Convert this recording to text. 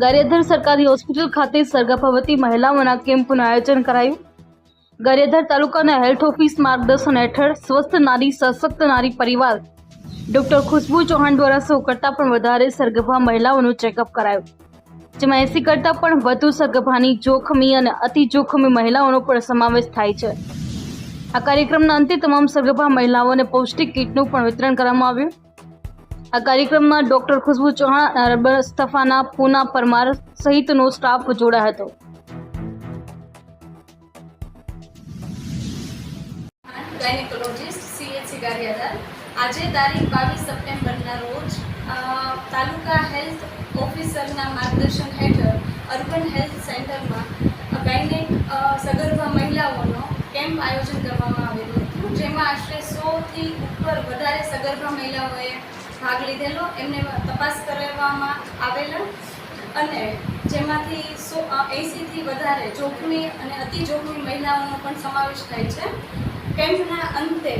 ગારિયાધર સરકારી હોસ્પિટલ ખાતે સર્ગર્ભવતી મહિલાઓના કેમ્પનું આયોજન કરાયું. ગારિયાધર તાલુકાના હેલ્થ ઓફિસ માર્ગદર્શન હેઠળ સ્વસ્થ નારી, સશક્ત નારી પરિવાર ડોક્ટર ખુશ્બુ ચૌહાણ દ્વારા સૌ કરતાં પણ વધારે સર્ગભા મહિલાઓનું ચેકઅપ કરાયું. જેમાં એસી કરતાં પણ વધુ સગભાની જોખમી અને અતિ જોખમી મહિલાઓનો પણ સમાવેશ થાય છે. આ કાર્યક્રમના અંતે તમામ સગભા મહિલાઓને પૌષ્ટિક કીટનું પણ વિતરણ કરવામાં આવ્યું. આ કાર્યક્રમમાં ડોક્ટર ખુશ્બુ ચૌહાણ અરબર સ્તફાના પૂના પરમાર સહિતનો સ્ટાફ જોડાયો હતો. Gynaecologist CHC Gariyadhar. આજે તારીખ બાવીસ સપ્ટેમ્બરના રોજ તાલુકા હેલ્થ ઓફિસરના માર્ગદર્શન હેઠળ અર્બન હેલ્થ સેન્ટરમાં ગાયનેક સગર્ભા મહિલાઓનો કેમ્પ આયોજન કરવામાં આવેલું હતું. જેમાં આશરે સોથી ઉપર વધારે સગર્ભા મહિલાઓએ ભાગ લીધેલો, એમને તપાસ કરાવવામાં આવેલા. અને જેમાંથી સો એંસીથી વધારે જોખમી અને અતિ જોખમી મહિલાઓનો પણ સમાવેશ થાય છે. કેમ્પના અંતે